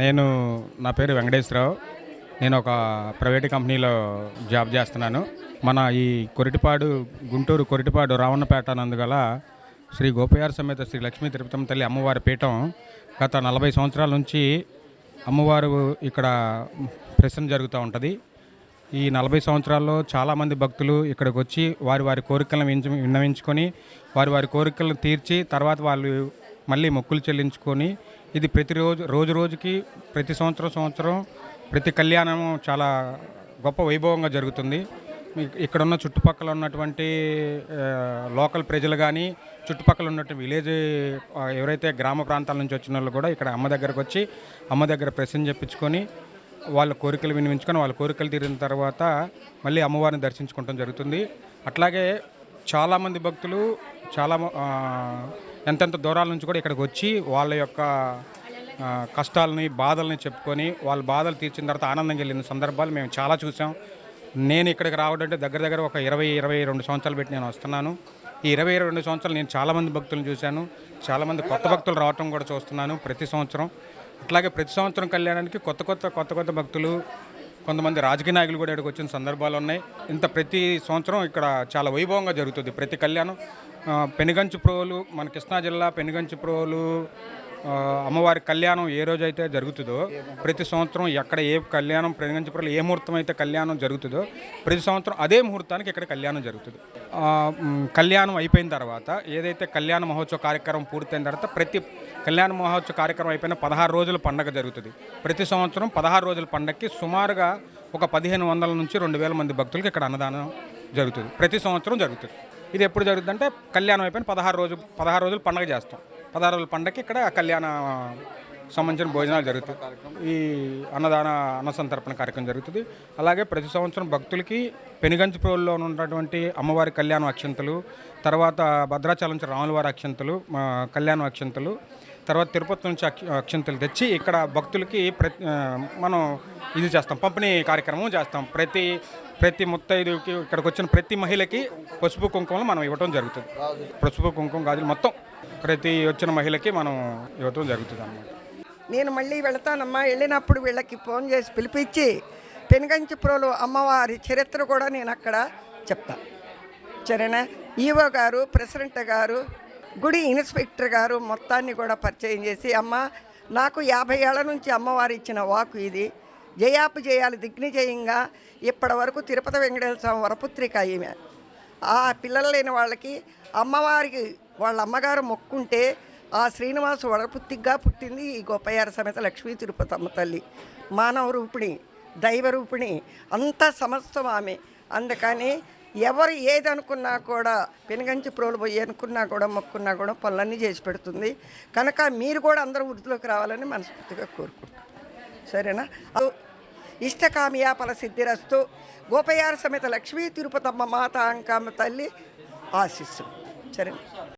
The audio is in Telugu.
నేను నా పేరు వెంకటేశ్వరరావు. నేను ఒక ప్రైవేట్ కంపెనీలో జాబ్ చేస్తున్నాను. మన ఈ కొరిటిపాడు గుంటూరు కొరిటిపాడు రావణపేట నందుగల శ్రీ గోపయార్ సమేత శ్రీ లక్ష్మీ తిరుపతమ్మ తల్లి అమ్మవారి పీఠం గత నలభై సంవత్సరాల నుంచి అమ్మవారు ఇక్కడ ప్రశ్న జరుగుతూ ఉంటుంది. ఈ నలభై సంవత్సరాల్లో చాలామంది భక్తులు ఇక్కడికి వచ్చి వారి వారి కోరికలను వించ విన్నవించుకొని వారి వారి కోరికలను తీర్చి తర్వాత వాళ్ళు మళ్ళీ మొక్కులు చెల్లించుకొని ఇది ప్రతిరోజు రోజు రోజుకి ప్రతి సంవత్సరం సంవత్సరం ప్రతి కళ్యాణం చాలా గొప్ప వైభవంగా జరుగుతుంది. ఇక్కడ ఉన్న చుట్టుపక్కల ఉన్నటువంటి లోకల్ ప్రజలు కానీ చుట్టుపక్కల ఉన్నటువంటి విలేజ్ ఎవరైతే గ్రామ ప్రాంతాల నుంచి వచ్చిన వాళ్ళు కూడా ఇక్కడ అమ్మ దగ్గరకు వచ్చి అమ్మ దగ్గర ప్రశ్న చెప్పించుకొని వాళ్ళ కోరికలు వినిపించుకొని వాళ్ళ కోరికలు తీరిన తర్వాత మళ్ళీ అమ్మవారిని దర్శించుకోవటం జరుగుతుంది. అట్లాగే చాలామంది భక్తులు చాలా ఎంతెంత దూరాల నుంచి కూడా ఇక్కడికి వచ్చి వాళ్ళ యొక్క కష్టాలని బాధల్ని చెప్పుకొని వాళ్ళ బాధలు తీర్చిన తర్వాత ఆనందం వెళ్ళిన సందర్భాలు మేము చాలా చూసాం. నేను ఇక్కడికి రావడం అంటే దగ్గర దగ్గర ఒక ఇరవై ఇరవై రెండు సంవత్సరాలు పెట్టి నేను వస్తున్నాను. ఈ ఇరవై రెండు సంవత్సరాలు నేను చాలామంది భక్తులను చూశాను. చాలామంది కొత్త భక్తులు రావటం కూడా చూస్తున్నాను ప్రతి సంవత్సరం. అట్లాగే ప్రతి సంవత్సరం కళ్యాణానికి కొత్త కొత్త కొత్త కొత్త భక్తులు కొంతమంది రాజకీయ నాయకులు కూడా ఇక్కడికి వచ్చిన సందర్భాలు ఉన్నాయి. ఇంత ప్రతి సంవత్సరం ఇక్కడ చాలా వైభవంగా జరుగుతుంది ప్రతి కళ్యాణం. పెనుగంచు ప్రోలు మన కృష్ణా జిల్లా పెనుగంచు ప్రోలు అమ్మవారి కళ్యాణం ఏ రోజైతే జరుగుతుందో ప్రతి సంవత్సరం ఎక్కడ ఏ కళ్యాణం పెనుగంచిపురంలో ఏ ముహూర్తం అయితే కళ్యాణం జరుగుతుందో ప్రతి సంవత్సరం అదే ముహూర్తానికి ఇక్కడ కళ్యాణం జరుగుతుంది. కళ్యాణం అయిపోయిన తర్వాత ఏదైతే కళ్యాణ మహోత్సవ కార్యక్రమం పూర్తయిన తర్వాత ప్రతి కళ్యాణ మహోత్సవ కార్యక్రమం అయిపోయిన పదహారు రోజుల పండగ జరుగుతుంది. ప్రతి సంవత్సరం పదహారు రోజుల పండగకి సుమారుగా ఒక పదిహేను వందల నుంచి రెండు వేల మంది భక్తులకు ఇక్కడ అన్నదానం జరుగుతుంది. ప్రతి సంవత్సరం జరుగుతుంది. ఇది ఎప్పుడు జరుగుతుందంటే కళ్యాణం అయిపోయిన పదహారు రోజు పదహారు రోజులు పండగ చేస్తాం. పదహారు రోజుల పండగకి ఇక్కడ కళ్యాణ సంబంధించిన భోజనాలు జరుగుతాయి. ఈ అన్నదాన అన్నసంతర్పణ కార్యక్రమం జరుగుతుంది. అలాగే ప్రతి సంవత్సరం భక్తులకి పెనుగంచిప్రోల్లో ఉన్నటువంటి అమ్మవారి కళ్యాణ అక్షంతలు తర్వాత భద్రాచలం రాములవారి అక్షంతలు కళ్యాణ అక్షంతలు తర్వాత తిరుపతి నుంచి అక్ష- అక్షంతలు తెచ్చి ఇక్కడ భక్తులకి ప్రతి మనం ఇది చేస్తాం పంపిణీ కార్యక్రమం చేస్తాం. ప్రతి ప్రతి ముత్తైదుకి ఇక్కడికి వచ్చిన ప్రతి మహిళకి పసుపు కుంకుమలు మనం ఇవ్వటం జరుగుతుంది. పసుపు కుంకుమ గాజులు మొత్తం ప్రతి వచ్చిన మహిళకి మనం ఇవ్వటం జరుగుతుంది అన్నమాట. నేను మళ్ళీ వెళతానమ్మా వెళ్ళినప్పుడు వీళ్ళకి ఫోన్ చేసి పిలిపించి పెనుగంచిపురలో అమ్మవారి చరిత్ర కూడా నేను అక్కడ చెప్తా. సరేనా? ఈవో గారు ప్రెసిడెంట్ గారు గుడి ఇన్స్పెక్టర్ గారు మొత్తాన్ని కూడా పరిచయం చేసి అమ్మ నాకు యాభై ఏళ్ళ నుంచి అమ్మవారు ఇచ్చిన వాకు ఇది. జయాపు జయాలు దిగ్నిజయంగా ఇప్పటి వరకు తిరుపతి వెంకటేశ్వర స్వామి వరపుత్రిక ఈమె ఆ పిల్లలు లేని వాళ్ళకి అమ్మవారికి వాళ్ళ అమ్మగారు మొక్కుంటే ఆ శ్రీనివాస వడపుత్తిగా పుట్టింది ఈ గొప్పయ్యార సమేత లక్ష్మీ తిరుపతమ్మ తల్లి. మానవ రూపిణి దైవ రూపిణి అంతా సమస్తం ఆమె. అందుకని ఎవరు ఏది అనుకున్నా కూడా పెనుగంచి ప్రోలు పోయి అనుకున్నా కూడా మొక్కున్నా కూడా పనులన్నీ చేసి పెడుతుంది. కనుక మీరు కూడా అందరూ వృద్ధిలోకి రావాలని మనస్ఫూర్తిగా కోరుకుంటున్నాను సరేనా? అదో ఇష్టకామ్యాపల సిద్ధిరస్తు గోపయార సమేత లక్ష్మీ తిరుపతమ్మ మాత అంకమ్మ తల్లి ఆశిస్సు సరేనా?